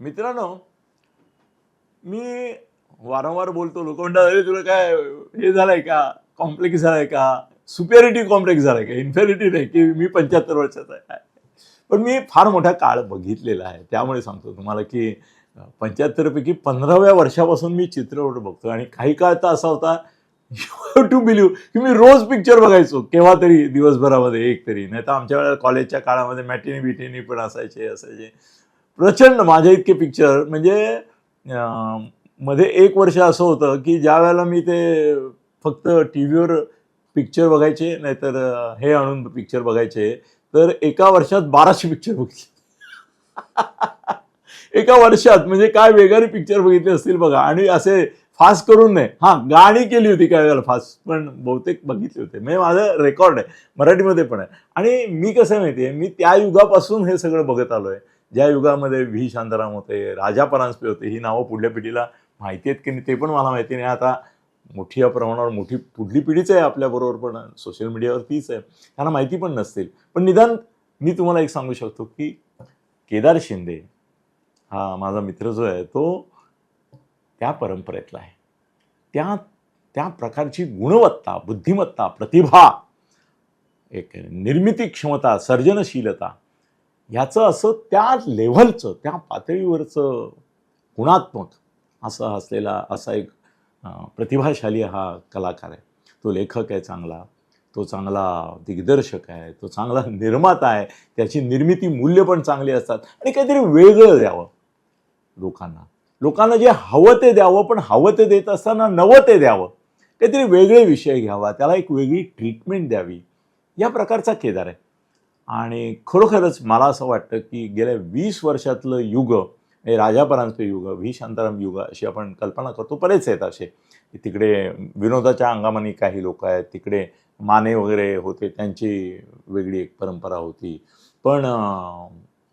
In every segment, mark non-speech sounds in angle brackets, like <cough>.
मित्रांनो मी वारंवार बोलतो लोक म्हणतात अरे तुला काय हे झालंय का? कॉम्प्लेक्स झालाय का? सुपेरिटी कॉम्प्लेक्स झालाय का? इन्फेरिटी नाही की मी पंच्याहत्तर वर्षाचा आहे. पण मी फार मोठा काळ बघितलेला आहे. त्यामुळे सांगतो तुम्हाला की पंच्याहत्तरपैकी पंधराव्या वर्षापासून मी चित्रपट बघतो. आणि काही काळ तर असा होता यू टू बिलीव्ह की मी रोज पिक्चर बघायचो केव्हा तरी दिवसभरामध्ये एक तरी. नाही तर आमच्या वेळेला कॉलेजच्या काळामध्ये मॅटिनी बिटिनी पण असायचे असायचे. प्रचंड माझ्या इतके पिक्चर म्हणजे मध्ये एक वर्ष असं होतं की ज्या वेळेला मी ते फक्त टी व्हीवर पिक्चर बघायचे नाहीतर हे आणून पिक्चर बघायचे तर एका वर्षात बाराशे पिक्चर बघितले. <laughs> एका वर्षात. म्हणजे काय वेगळे पिक्चर बघितले असतील बघा. आणि असे फास्ट करून नाही हां गाणी केली होती काय वेळेला फास्ट पण बहुतेक बघितले होते. म्हणजे माझं रेकॉर्ड आहे. मराठीमध्ये पण आहे. आणि मी कसं आहे माहिती आहे? मी त्या युगापासून हे सगळं बघत आलो आहे ज्या युगामध्ये व्ही. शांताराम होते राजा परांजपे होते ही नावं पुढल्या पिढीला माहिती आहेत की नाही ते पण मला माहिती नाही. आता मोठ्या प्रमाणावर मोठी पुढली पिढीच आहे आपल्याबरोबर पण सोशल मीडियावर तीच आहे. त्यांना माहिती पण नसतील. पण निदान मी तुम्हाला एक सांगू शकतो की केदार शिंदे हा माझा मित्र जो आहे तो त्या परंपरेतला आहे. त्या त्या प्रकारची गुणवत्ता बुद्धिमत्ता प्रतिभा एक निर्मिती क्षमता सर्जनशीलता ह्याचं असं त्या लेव्हलचं त्या पातळीवरचं गुणात्मक असं असलेला असा एक प्रतिभाशाली हा कलाकार आहे. तो लेखक आहे चांगला तो चांगला दिग्दर्शक आहे तो चांगला निर्माता आहे त्याची निर्मिती मूल्य पण चांगली असतात आणि काहीतरी वेगळं द्यावं लोकांना. लोकांना जे हवं ते द्यावं पण हवं ते देत असताना नवं ते द्यावं. काहीतरी वेगळे विषय घ्यावा त्याला एक वेगळी ट्रीटमेंट द्यावी. या प्रकारचा केदार आहे. आणि खरोखरच मला असं वाटतं की गेल्या वीस वर्षातलं युग हे राजापरांचं युग व्ही शांताराम युग अशी आपण कल्पना करतो. बरेच आहेत असे. की तिकडे विनोदाच्या अंगामानी काही लोक आहेत. तिकडे माने वगैरे होते त्यांची वेगळी एक परंपरा होती. पण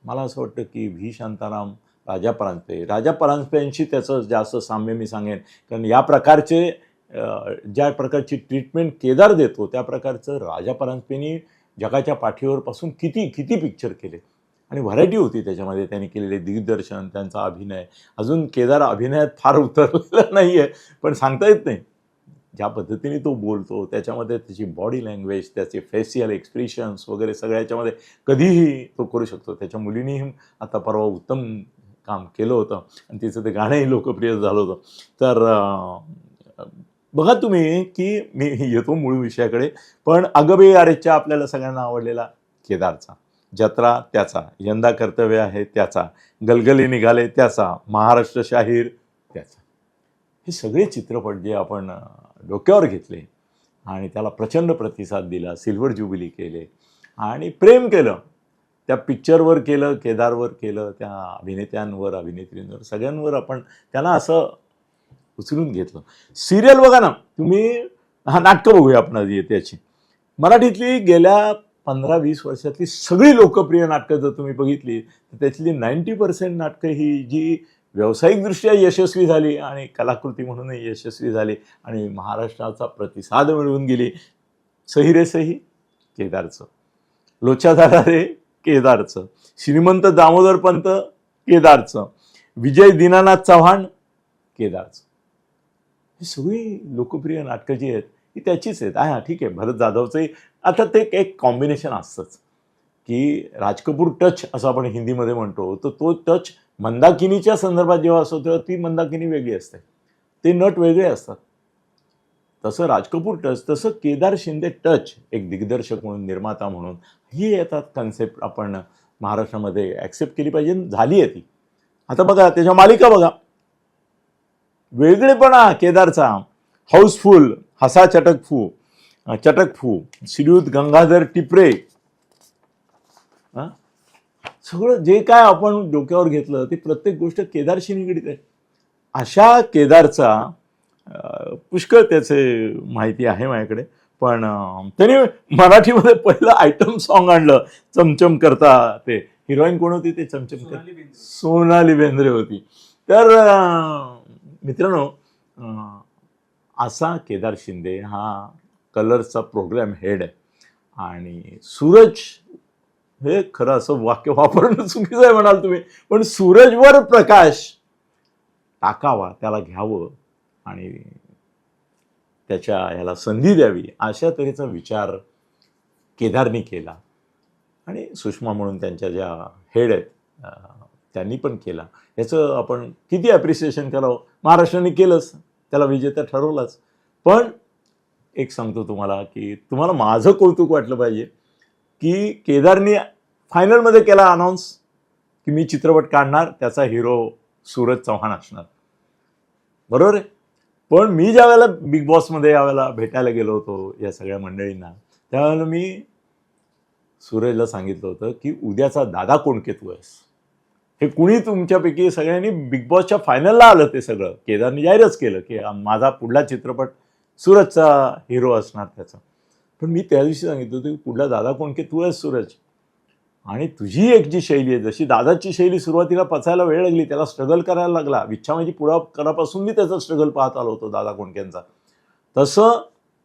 मला असं वाटतं की व्ही शांताराम राजा परांजपे. राजा परांजपेंशी त्याचं जास्त साम्य मी सांगेन. कारण या प्रकारचे ज्या प्रकारची ट्रीटमेंट केदार देतो त्या प्रकारचं राजा परांजपेनी जगाच्या पाठीवरपासून किती किती पिक्चर केले? आणि व्हरायटी होती त्याच्यामध्ये. त्यांनी केलेले दिग्दर्शन त्यांचा अभिनय. अजून केदार अभिनयात फार उतरलेला नाही आहे पण सांगता येत नाही. ज्या पद्धतीने तो बोलतो त्याच्यामध्ये त्याची बॉडी लँग्वेज त्याचे फेशियल एक्सप्रेशन्स वगैरे सगळ्याच्यामध्ये कधीही तो करू शकतो. त्याच्या मुलीनेही आता परवा उत्तम काम केलं होतं. आणि तिचं ते गाणंही लोकप्रिय झालं होतं. तर बघा तुम्ही की मी येतो मूळ विषयाकडे पण अगबे आरेच्या आपल्याला सगळ्यांना आवडलेला केदारचा. जत्रा त्याचा. यंदा कर्तव्य आहे त्याचा. गलगली निघाले त्याचा. महाराष्ट्र शाहीर त्याचा. हे सगळे चित्रपट जे आपण डोक्यावर घेतले आणि त्याला प्रचंड प्रतिसाद दिला सिल्वर ज्युबिली केले आणि प्रेम केलं. त्या पिक्चरवर केलं केदारवर केलं त्या अभिनेत्यांवर अभिनेत्रींवर सगळ्यांवर आपण त्यांना असं उचलून घेतलं. सिरियल बघा ना तुम्ही हा नाटकं बघूया आपण त्याची मराठीतली गेल्या पंधरा वीस वर्षातली सगळी लोकप्रिय नाटकं जर तुम्ही बघितली तर त्यातली नाईंटी पर्सेंट नाटकं ही जी व्यावसायिकदृष्ट्या यशस्वी झाली आणि कलाकृती म्हणूनही यशस्वी झाली आणि महाराष्ट्राचा प्रतिसाद मिळवून गेली सही रे सही केदारचं. लोचादारा रे केदारचं. श्रीमंत दामोदर पंत केदारचं. विजय दीनानाथ चव्हाण केदारचं. ही सगळी लोकप्रिय नाटकं जी आहेत ही त्याचीच आहेत. हा ठीक आहे भरत जाधवचंही. आता ते एक कॉम्बिनेशन असतंच. की राज कपूर टच असं आपण हिंदीमध्ये म्हणतो. तर तो टच मंदाकिनीच्या संदर्भात जेव्हा असतो तेव्हा ती मंदाकिनी वेगळी असते. ते नट वेगळे असतात. तसं राज कपूर टच तसं केदार शिंदे टच एक दिग्दर्शक म्हणून निर्माता म्हणून ही येतात कन्सेप्ट आपण महाराष्ट्रामध्ये ॲक्सेप्ट केली पाहिजे झाली आहे ती. आता बघा त्याच्या मालिका बघा. वेगळेपणा केदारचा. हाऊसफुल हसा चटक फू चटक फू श्रीयुत गंगाधर टिपरे. हा? सगळं जे काय आपण डोक्यावर घेतलं ते प्रत्येक गोष्ट केदारशी निगडीत आहे. अशा केदारचा पुष्कळ त्याचे माहिती आहे माझ्याकडे. पण त्याने मराठीमध्ये पहिलं आयटम सॉन्ग आणलं चमचम करता ते. हिरोईन कोण होती ते? चमचम कर सोनाली बेंद्रे. होती. तर मित्रांनो असा केदार शिंदे हा कलरचा प्रोग्राम हेड आहे. आणि सूरज हे खरं असं वाक्य वापरणं चुकीचं आहे म्हणाल तुम्ही पण सूरजवर प्रकाश टाकावा त्याला घ्यावं. आणि त्याच्या ह्याला संधी द्यावी अशा तऱ्हेचा विचार केदारनी केला. आणि सुषमा म्हणून त्यांच्या ज्या हेड आहेत त्यांनी पण केला. याचं आपण किती ॲप्रिसिएशन करावं? महाराष्ट्राने केलंच. त्याला विजेता ठरवलाच. पण एक सांगतो तुम्हाला की तुम्हाला माझं कौतुक वाटलं पाहिजे की केदारनी फायनलमध्ये केला अनाऊन्स की मी चित्रपट काढणार त्याचा हिरो सूरज चव्हाण असणार. बरोबर आहे? पण मी ज्या वेळेला बिग बॉसमध्ये यावेळेला भेटायला गेलो होतो या सगळ्या मंडळींना त्यावेळेला मी सूरजला सांगितलं होतं की उद्याचा दादा कोण केतू आहेस? हे कुणी तुमच्यापैकी सगळ्यांनी बिग बॉसच्या फायनलला आलं ते सगळं. केदारने जाहीरच केलं की माझा पुढला चित्रपट सूरजचा हिरो असणार त्याचा. पण मी त्या दिवशी सांगितलं होतं की पुढला दादा कोण केतू आहेस सूरज? आणि तुझी एक जी शैली आहे जशी दादाची शैली सुरुवातीला पचायला वेळ लागली त्याला स्ट्रगल करायला लागला. विच्छामाची माझी पुढा करापासून मी त्याचा स्ट्रगल पाहत आलो होतो दादा कोणक्यांचा तसं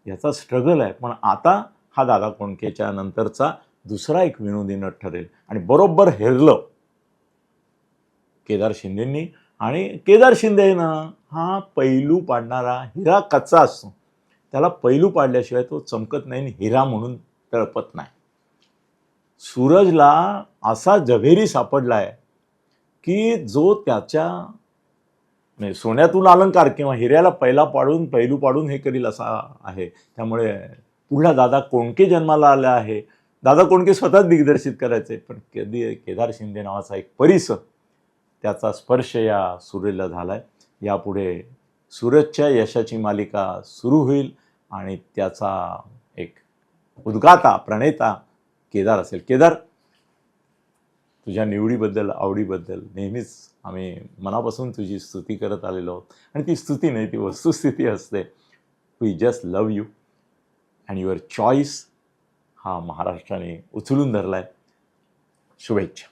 याचा स्ट्रगल आहे पण आता हा दादा कोणकेच्या नंतरचा दुसरा एक विनोदी नट ठरेल. आणि बरोबर हेरलं. केदार शिंदेंनी. आणि केदार शिंदे ना हा पैलू पाडणारा हिरा कच्चा असतो. त्याला पैलू पाडल्याशिवाय तो चमकत नाही आणि हिरा म्हणून तळपत नाही. सूरजला असा जव्हेरी सापडला आहे की जो त्याच्या म्हणजे सोन्यातून अलंकार किंवा हिऱ्याला पहिला पाडून पैलू पाडून हे करील असा आहे. त्यामुळे पुढला दादा कोणके जन्माला आला आहे? दादा कोणके स्वतःच दिग्दर्शित करायचे? पण कधी केदार शिंदे नावाचा एक परिसर त्याचा स्पर्श या सूरजला झाला आहे यापुढे सूरजच्या यशाची मालिका सुरू होईल आणि त्याचा एक उद्गाता प्रणेता केदार असेल. केदार तुझ्या निवडीबद्दल आवडीबद्दल नेहमीच आम्ही मनापासून तुझी स्तुती करत आलेलो आहोत. आणि ती स्तुती नाही ती वस्तुस्थिती असते. We just love you and your choice हा महाराष्ट्राने उचलून धरला आहे शुभेच्छा.